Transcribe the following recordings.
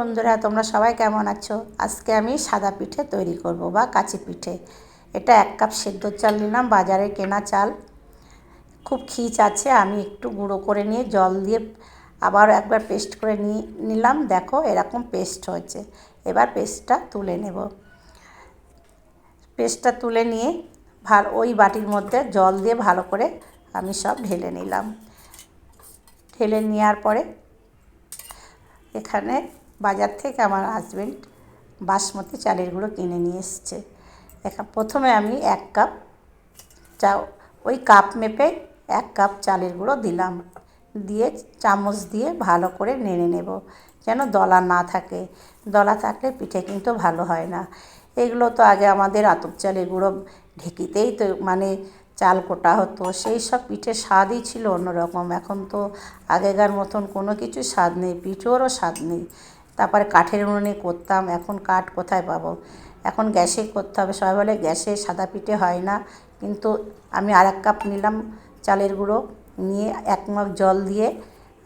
বন্ধুরা, তোমরা সবাই কেমন আছো? আজকে আমি সাদা পিঠে তৈরি করব বা কাচি পিঠে। এটা এক কাপ সেদ্ধ চাল নিলাম, বাজারে কেনা চাল। খুব খিচ আছে, আমি একটু গুঁড়ো করে নিয়ে জল দিয়ে আবার একবার পেস্ট করে নিয়ে নিলাম। দেখো, এরকম পেস্ট হয়েছে। এবার পেস্টটা তুলে নেব। পেস্টটা তুলে নিয়ে ভালো ওই বাটির মধ্যে জল দিয়ে ভালো করে আমি সব ঢেলে নিলাম। ঢেলে নেওয়ার পরে এখানে বাজার থেকে আমার হাজবেন্ড বাসমতি চালের গুঁড়ো কিনে নিয়ে এসছে। প্রথমে আমি এক কাপ চা, ওই কাপ মেপে এক কাপ চালের গুঁড়ো দিলাম। দিয়ে চামচ দিয়ে ভালো করে নেড়ে নেব যেন দলা না থাকে। দলা থাকলে পিঠে কিন্তু ভালো হয় না। এগুলো তো আগে আমাদের আতপ চালের গুঁড়ো ঢেকিতেই তো মানে চাল কোটা হতো। সেই সব পিঠের স্বাদই ছিল অন্যরকম। এখন তো আগেকার মতন কোনো কিছু স্বাদ নেই, পিঠেরও স্বাদ নেই। তারপরে কাঠের উনুনে করতাম, এখন কাঠ কোথায় পাবো? এখন গ্যাসে করতে হবে। সবাই বলে গ্যাসে সাদা পিঠে হয় না। কিন্তু আমি আর এক কাপ নিলাম চালের গুঁড়ো, নিয়ে এক মগ জল দিয়ে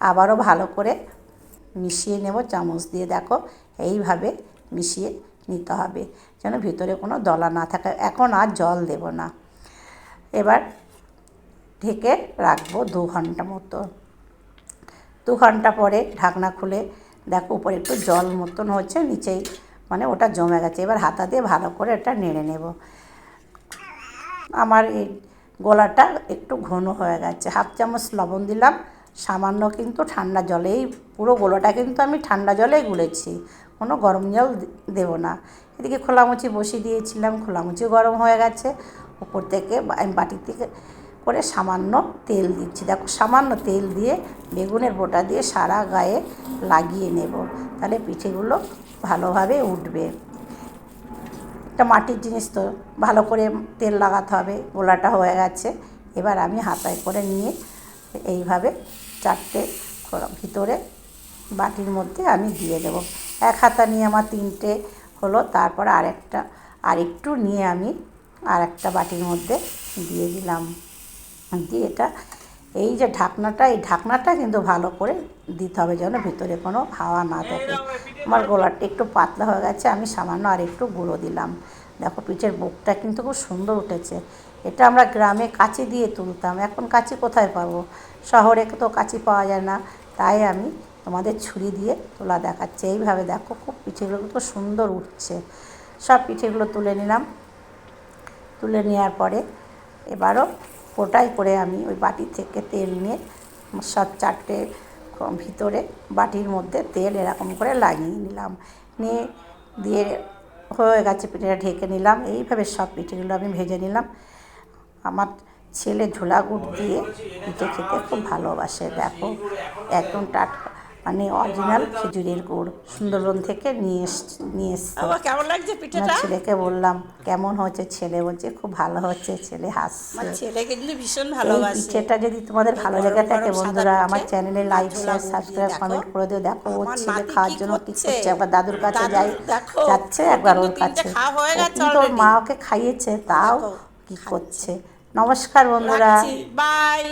আবারও ভালো করে মিশিয়ে নেব চামচ দিয়ে। দেখো এইভাবে মিশিয়ে নিতে হবে, যেন ভিতরে কোনো দলা না থাকে। এখন আর জল দেব না। এবার ঢেকে রাখব দু ঘণ্টা মতো। দু ঘণ্টা পরে ঢাকনা খুলে দেখো, উপরে একটু জল মতন হচ্ছে, নিচেই মানে ওটা জমে গেছে। এবার হাতা দিয়ে ভালো করে এটা নেড়ে নেব। আমার এই গোলাটা একটু ঘন হয়ে গেছে। হাফ চামচ লবণ দিলাম। সামান্য কিন্তু ঠান্ডা জলেই পুরো গোলাটা কিন্তু আমি ঠান্ডা জলেই গুলেছি। কোনো গরম জল দেবো না। এদিকে খোলামুচি বসিয়ে দিয়েছিলাম। খোলামুচি গরম হয়ে গেছে। উপর থেকে আমি বাটি থেকে করে সামান্য তেল দিচ্ছি। দেখো, সামান্য তেল দিয়ে বেগুনের বোটা দিয়ে সারা গায়ে লাগিয়ে নেব। তাহলে পিঠেগুলো ভালোভাবে উঠবে। একটা মাটির জিনিস তো, ভালো করে তেল লাগাতে হবে, গোলাটা হয়ে গেছে। এবার আমি হাতায় করে নিয়ে এইভাবে চারটে ভিতরে বাটির মধ্যে আমি দিয়ে দেব। এক হাতা নিয়ে আমার তিনটে হলো, তারপর আরেকটা, আরেকটু নিয়ে আমি আর একটা বাটির মধ্যে দিয়ে দিলাম। দিয়ে এটা, এই যে ঢাকনাটা, এই ঢাকনাটা কিন্তু ভালো করে দিতে হবে যেন ভিতরে কোনো হাওয়া না থাকে। আমার গোলাটা একটু পাতলা হয়ে গেছে, আমি সামান্য আর একটু গুঁড়ো দিলাম। দেখো পিঠের বুকটা কিন্তু খুব সুন্দর উঠেছে। এটা আমরা গ্রামে কাঁচি দিয়ে তুলতাম, এখন কাঁচি কোথায় পাবো? শহরে তো কাঁচি পাওয়া যায় না, তাই আমি তোমাদের ছুরি দিয়ে তোলা দেখাচ্ছে। এইভাবে দেখো, খুব পিঠেগুলো খুব সুন্দর উঠছে। সব পিঠেগুলো তুলে নিলাম। তুলে নেওয়ার পরে এবারও ফোটাই করে আমি ওই বাটি থেকে তেল নিয়ে সব চারটে ভিতরে বাটির মধ্যে তেল এরকম করে লাগিয়ে নিলাম। নিয়ে দিয়ে হয়ে গেছে পিঠেটা ঢেকে নিলাম। এইভাবে সব পিঠেগুলো আমি ভেজে নিলাম। আমার ছেলে ঝোলা গুড় দিয়ে পিঠে খেতে খুব ভালোবাসে। দেখো, একদম টাটকা মানে অরিজিনাল খেজুরের গুড়। সুন্দরবন থেকে নিয়ে এস নিয়ে এসছে। কেমন লাগছে পিঠেটা? ছেলেকে বললাম কেমন হচ্ছে ছেলে? বলছে খুব ভালো হচ্ছে ছেলে হাসছে। ছেলে কিন্তু ভীষণ ভালোবাসে। পিঠেটা যদি তোমাদের ভালো লেগে থাকে বন্ধুরা আমার চ্যানেলে লাইক শেয়ার সাবস্ক্রাইব কমেন্ট করে দিও। দেখো ও ছেলে খাওয়ার জন্য কি করছে? একবার দাদুর কাছে যাই যাচ্ছে একবার ওর কাছে। কিন্তু ওর মা ওকে খাইয়েছে তাও কি করছে? নমস্কার বন্ধুরা। বাই